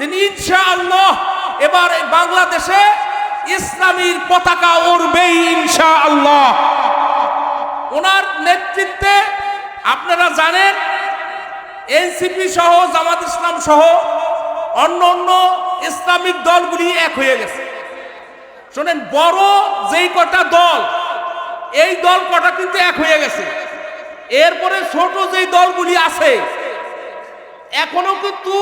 যে ইনশা আল্লাহ এবার বাংলাদেশে ইসলামীর পতাকা উড়বেই ইনশা আল্লাহ ওনার নেতৃত্বে আপনারা জানেন, এনসিপি সহ, জামাত ইসলাম সহ অন্য অন্য ইসলামিক দলগুলি এক হয়ে গেছে। শোনেন, বড় যেই কটা দল, এই দল কটা কিন্তু এক হয়ে গেছে। এরপরে ছোট যেই দলগুলি আছে, এখনও কিন্তু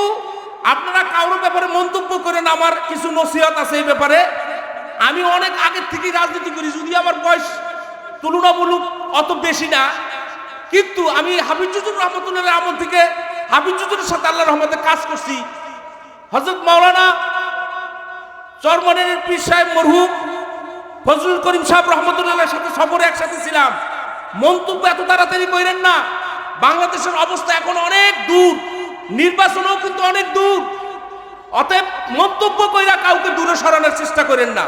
আপনারা কারোর ব্যাপারে মন্তব্য করেন, আমার কিছু নসিহত আছে এই ব্যাপারে। আমি অনেক আগের থেকে রাজনীতি করি, যদি আমার বয়স তুলনামূলক অত বেশি না, কিন্তু আমি হাফিজুজুর রহমতুল্লাহ আমল থেকে হাফিজুজুরের সাথে আল্লাহ রহমতে কাজ করছি। হজরত মাওলানা চরমনের পীর সাহেব মরহুম, ফজলুল করিম সাহেব রহমতুল্লাহের সাথে সফরে একসাথে ছিলাম। মন্তব্য এত তাড়াতাড়ি করেন না। বাংলাদেশের অবস্থা এখন অনেক দূর। নির্বাচনও কিন্তু অনেক দূর। অতএব মন্তব্য কইরা কাউকে দূরে সরানোর চেষ্টা করেন না।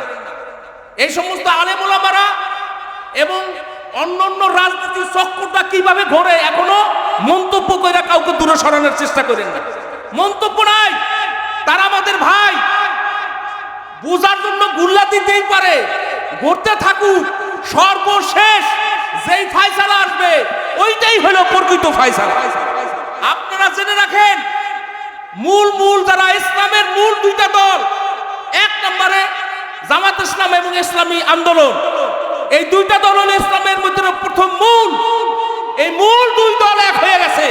এই সমস্ত আলেমোলামারা এবং অন্য অন্য রাজনীতির চক্রটা কীভাবে ঘোরে এখনও মন্তব্য কইরা কাউকে দূরে সরানোর চেষ্টা করেন না। মন্তব্য নাই। তারা আমাদের ভাই। বোঝার জন্য গুল্লা দিতেই পারে। ঘুরতে থাকুক। সর্বশেষ যেই ফাইসালা আসবে, ওইটাই হলো প্রকৃত ফাইসালা। আপনারা জেনে রাখেন, মূল মূল যারা ইসলামের মূল দুইটা দল, এক নম্বরে জামাত ইসলাম এবং ইসলামী আন্দোলন। এই দুইটা দল হলো ইসলামের মধ্যে প্রথম মূল। এই মূল দুই দল এক হয়ে গেছে।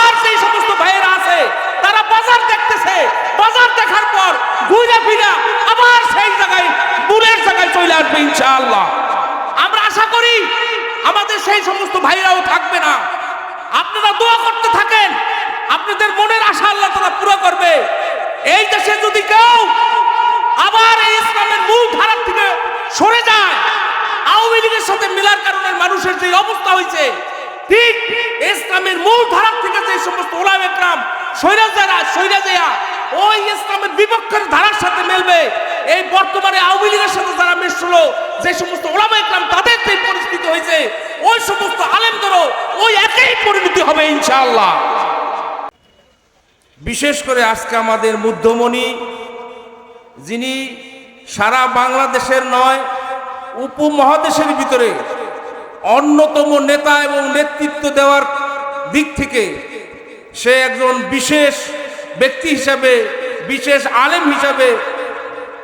আর সেই সমস্ত ভাইয়েরা আছে, তারা বাজার দেখতেছে। বাজার দেখার পর ঘুরে ফিরা আবার সেই জায়গায়, মূলের জায়গায় চলে আসবে ইনশাআল্লাহ। আমরা আশা করি আমাদের সেই সমস্ত ভাইরাও থাকবে না। আপনারা দোয়া করতে থাকেন। আপনাদের মনের আশা আল্লাহ তারা পুরো করবে। এই দেশে যদি কেউ আবার এই ইসলামের মূল ধারার থেকে সরে যায়, আওয়ামী লীগের সাথে মিলার কারণে মানুষের যে অবস্থা হয়েছে, ঠিক ইসলামের মূল ধারার থেকে যে সমস্ত ওলাম একরাম সৈরা যারা সৈরা ওই ইসলামের বিপক্ষের ধারার সাথে মেলবে। এই বর্তমানে আওয়ামী লীগের সাথে যারা মিশল, যে সমস্ত ওলামা একরাম, তাদের যে পরিস্থিতি হয়েছে, ওই সমস্ত আলেমদেরও ওই হবে ইনশাআল্লাহ। বিশেষ করে আজকে আমাদের মুধ্যমণি যিনি সারা বাংলাদেশের নয়, উপমহাদেশের ভিতরে অন্যতম নেতা এবং নেতৃত্ব দেওয়ার দিক থেকে সে একজন বিশেষ ব্যক্তি হিসাবে, বিশেষ আলেম হিসাবে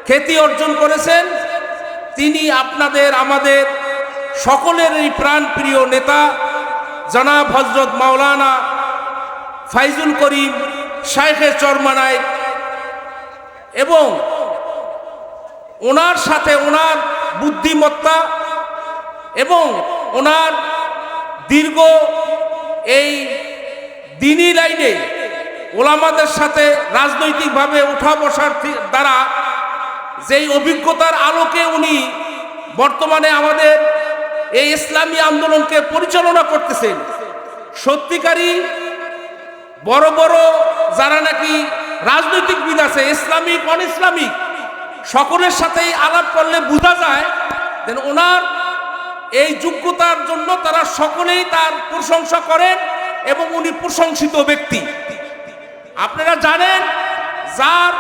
খ্যাতি অর্জন করেছেন। তিনি আপনাদের, আমাদের সকলের এই প্রাণপ্রিয় নেতা জনাব হজরত মাওলানা ফাইজুল করিম, শাইখে চরমানায় এবং ওনার সাথে ওনার বুদ্ধিমত্তা এবং ওনার দীর্ঘ এই দিনী লাইনে ওলামাদের সাথে রাজনৈতিকভাবে উঠা বসার দ্বারা যেই অভিজ্ঞতার আলোকে উনি বর্তমানে আমাদের এই ইসলামী আন্দোলনকে পরিচালনা করতেছেন। সত্যিকারী বড় বড় যারা নাকি রাজনৈতিকবিদ আছে, ইসলামিক অন ইসলামিক সকলের সাথেই আলাপ করলে বোঝা যায় দেন ওনার এই যোগ্যতার জন্য তারা সকলেই তার প্রশংসা করেন এবং উনি প্রশংসিত ব্যক্তি। আপনারা জানেন, যার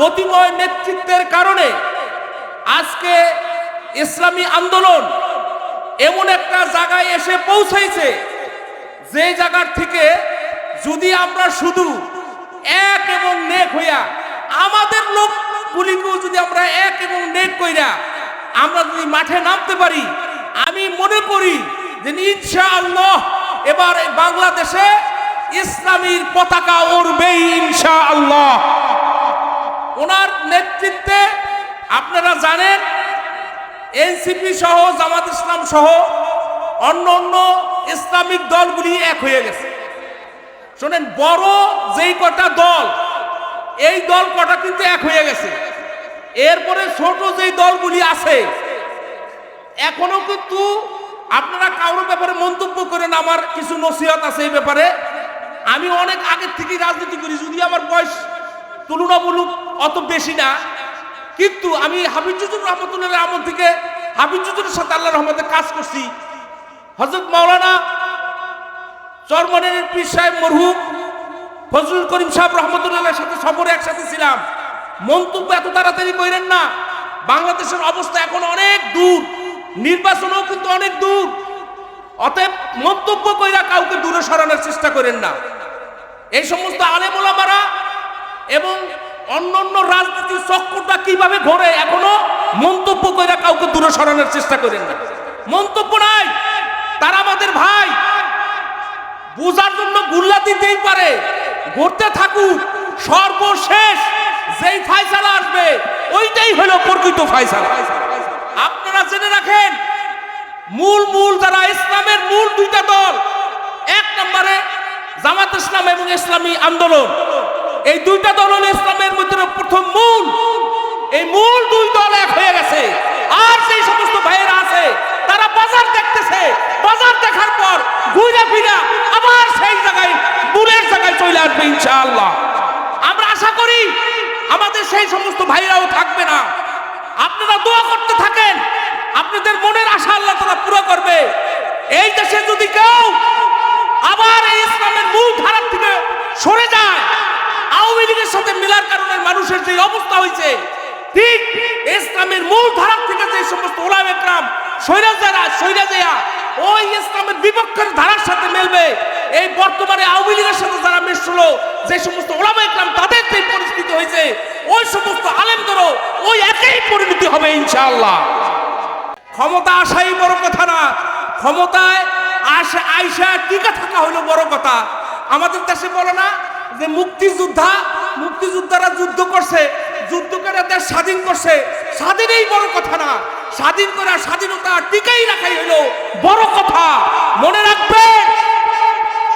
গতিময় নেতৃত্বের কারণে আজকে ইসলামী আন্দোলন এমন একটা জায়গায় এসে পৌঁছাইছে, যে জায়গার থেকে যদি আমরা শুধু এক এবং নেক হইয়া, আমাদের লোকগুলিকেও যদি আমরা এক এবং নেক কইরা আমরা যদি মাঠে নামতে পারি, আমি মনে করি যে ইনশা আল্লাহ এবার বাংলাদেশে ইসলামীর পতাকা উড়বেই ইনশা আল্লাহ ওনার নেতৃত্বে আপনারা জানেন এনসিপি সহ, জামাত ইসলাম সহ অন্য অন্য ইসলামিক দলগুলি এক হয়ে গেছে। শোনেন, বড় যেই কটা দল, এই দল কটা কিন্তু এক হয়ে গেছে। এরপরে ছোট যেই দলগুলি আছে, এখনও কিন্তু আপনারা কারোর ব্যাপারে মন্তব্য করেন, আমার কিছু নসিহত আছে এই ব্যাপারে। আমি অনেক আগের থেকে রাজনীতি করি, যদি আমার বয়স তুলনামূলক অত বেশি না কিন্তু আমি হাফিজুজুর রহমতুল্লাহ আমল থেকে হাফিজুজুরের সাথে আল্লাহ রহমতে কাজ করছি। হজরত মাওলানা চরমনের পীর সাহেব মরহুম ফজলুল করিম সাহেব রহমতুল্লাহের সাথে সফরে একসাথে ছিলাম। মন্তব্য এত তাড়াতাড়ি করেন না। বাংলাদেশের অবস্থা এখন অনেক দূর, নির্বাচনও কিন্তু অনেক দূর। অতএব মন্তব্য কইরা কাউকে দূরে সরানোর চেষ্টা করেন না। এই সমস্ত আলেমোলামারা এবং অন্য অন্য রাজনীতির চক্রটা কীভাবে ঘোরে এখনও মন্তব্য করে কাউকে দূরে সরানোর চেষ্টা করেন না। মন্তব্য নাই, তারা আমাদের ভাই। বোঝার জন্য গুল্লা দিতেই পারে। ঘুরতে থাকুক, সর্বশেষ যেই ফাইসালা আসবে, ওইটাই হলো প্রকৃত ফাইসালা। আপনারা জেনে রাখেন, মূল মূল যারা ইসলামের মূল দুইটা দল, এক নম্বরে জামাত ইসলাম এবং ইসলামী আন্দোলন। এই দুইটা দল হলো ইসলামের মধ্যে প্রথম মূল। এই মূল দুই দল এক হয়ে গেছে। আর সেই সমস্ত ভাইয়েরা আছে, তারা বাজার দেখতেছে। বাজার দেখার পর ঘুরে ফিরা আবার সেই জায়গায়, মূলের জায়গায় চলে আসবে ইনশাআল্লাহ। আমরা আশা করি আমাদের সেই সমস্ত ভাইরাও থাকবে না। আপনারা দোয়া করতে থাকেন। আপনাদের মনের আশা আল্লাহ তারা পুরো করবে। এই দেশে যদি কেউ আবার এই ইসলামের মূল ধারার থেকে সরে যায় লীগের সাথে মিলার কারণে মানুষের যে অবস্থা হয়েছে, ঠিক ইসলামের মূল ধারার থেকে যে সমস্ত ওলাম একরাম সৈরাজারা সৈরাজিয়া ওই ইসলামের বিপক্ষের ধারার সাথে মেলবে। এই বর্তমানে আওয়ামী লীগের সাথে যারা মিশলো, যে সমস্ত ওলামা একরাম তাদের যে পরিস্থিতি হয়েছে, ওই সমস্ত আলেমদেরও ওই একই পরিণতি হবে ইনশাআল্লাহ। ক্ষমতা আসাই বড় কথা না, ক্ষমতায় আসা, আইসা টিকা থাকা হলো বড় কথা। আমাদের দেশে বলে না যে মুক্তিযোদ্ধা মুক্তিযোদ্ধারা যুদ্ধ করছে, যুদ্ধ করে দেশ স্বাধীন করছে। স্বাধীনই বড় কথা না। স্বাধীন করা স্বাধীনতা টিকাই রাখাই হলো বড় কথা। মনে রাখবেন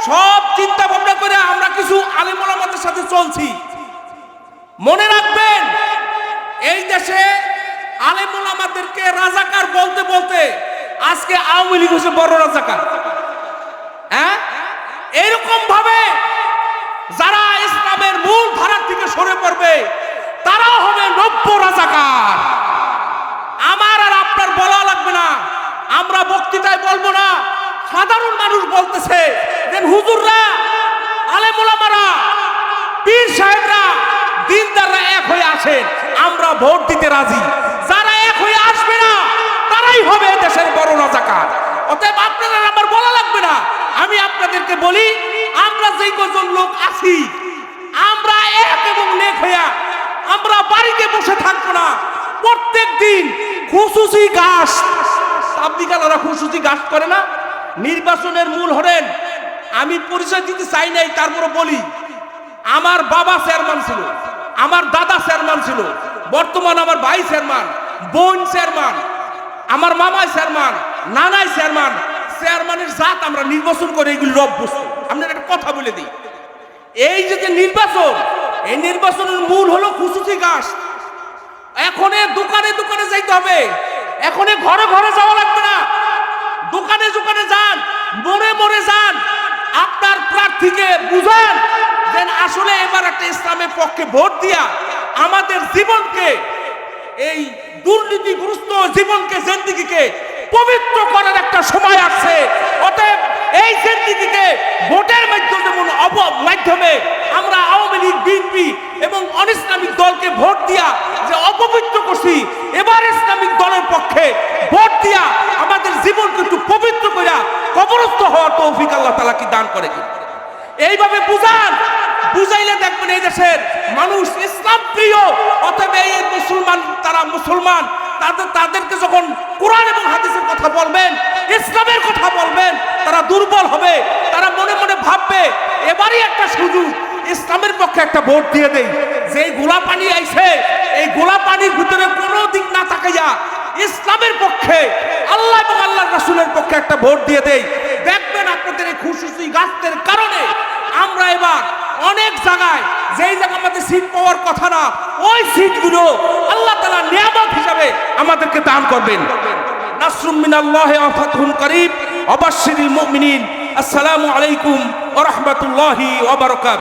সব চিন্তা ভাবনা করে আমরা কিছু আলিমুলামাদের সাথে চলছি। মনে রাখবেন, এই দেশে আলেমুল আমাদেরকে রাজাকার বলতে বলতে আজকে আওয়ামী লীগ হচ্ছে বড় রাজাকার। হ্যাঁ? এরকম ভাবে ইসলামের মূল ধারা থেকে সরে পড়বে। তারাও হবে নব্য রাজাকার। আমার আর আপনার বলা লাগবে না। আমরা বক্তৃতায় বলব না। সাধারণ মানুষ বলতেছে হুজুররা আলেমুলামারা পীর সাহেবরা, দিনদাররা এক হয়ে আসেন। আমরা ভোট দিতে রাজি। যারা এক হয়ে আসবে না, তারাই হবে দেশের বড় রাজাকার। অতএব আপনারা আমার বলা লাগবে না। আমি আপনাদেরকে বলি, আমরা যেই কজন লোক আছি আমরা এক এবং নেক হইয়া আমরা বাড়িতে বসে থাকব না। প্রত্যেক দিন খুশুসি ঘাস। তাবলিকালারা খুশুসি ঘাস করে না। নির্বাচনের মূল হরেন আমি পরিচয় দিতে চাই নাই তারপরে বলি, আমার বাবা চেয়ারম্যান ছিল, আমার দাদা চেয়ারম্যান ছিল, বর্তমান আমার ভাই চেয়ারম্যান, বোন চেয়ারম্যান, আমার মামাই চেয়ারম্যান, নানাই চেয়ারম্যান, চেয়ারম্যানের জাত আমরা নির্বাচন করে এগুলি রব বস্তু। আপনার একটা কথা বলে দিই। এই যে যে নির্বাচন, এই নির্বাচনের মূল হলো খুশুসি গাছ এখন এ দোকানে দোকানে যাইতে হবে। এখন ঘরে ঘরে যাওয়া লাগবে না। দোকানে দোকানে যান মোড়ে মোড়ে যান। আপনার প্রার্থীকে বুঝান যে আসলে এবার একটা ইসলামের পক্ষে ভোট দিয়া আমাদের জীবনকে, এই দুর্নীতিগ্রস্ত জীবনকে, জিন্দিগিকে পবিত্র করার একটা সময় আসছে। অতএব এই জিন্দিগিকে ভোটের মাধ্যমে মাধ্যমে আমরা আওয়ামী লীগ, বিএনপি এবং অনিসলামিক দলকে ভোট দিয়া যে অপবিত্র করছি, এবার ইসলামিক দলের পক্ষে ভোট দিয়া আমাদের জীবনকে একটু পবিত্র করিয়া কবরস্থ হওয়ার তৌফিক আল্লাহ তালা কি দান করে এইভাবে বুঝান, বুঝাইলে দেখবেন এই দেশের মানুষ ইসলাম প্রিয়, অতএব এই মুসলমান, তারা মুসলমান, তাদের, তাদেরকে যখন কোরআন এবং হাদিসের কথা বলবেন দুর্বল হবে, তারা মনে মনে ভাববে, এবারই একটা সুযোগ, ইসলামের পক্ষে একটা ভোট দিয়ে দেই। যে গোলা পানি আইছে, এই গোলা পানির ভিতরে কোনো দিক না তাকাইয়া ইসলামের পক্ষে, আল্লাহ এবং আল্লাহ রাসূলের পক্ষে একটা ভোট দিয়ে দেই। দেখবেন আপনাদের এই খুশুসি গাছের কারণে আমরা এবার অনেক জায়গায়, যেই জায়গা আমাদের সিট পাওয়ার কথা না, ওই সিটগুলো আল্লাহ তাআলা নিয়ামত হিসাবে আমাদেরকে দান করবেন। নাসরুম মিনাল্লাহ ওয়া ফাতহুন করিব অবাশশিরিল মুমিনিন আসসালামু আলাইকুম ওয়া রাহমাতুল্লাহি ওয়া বারাকাতুহু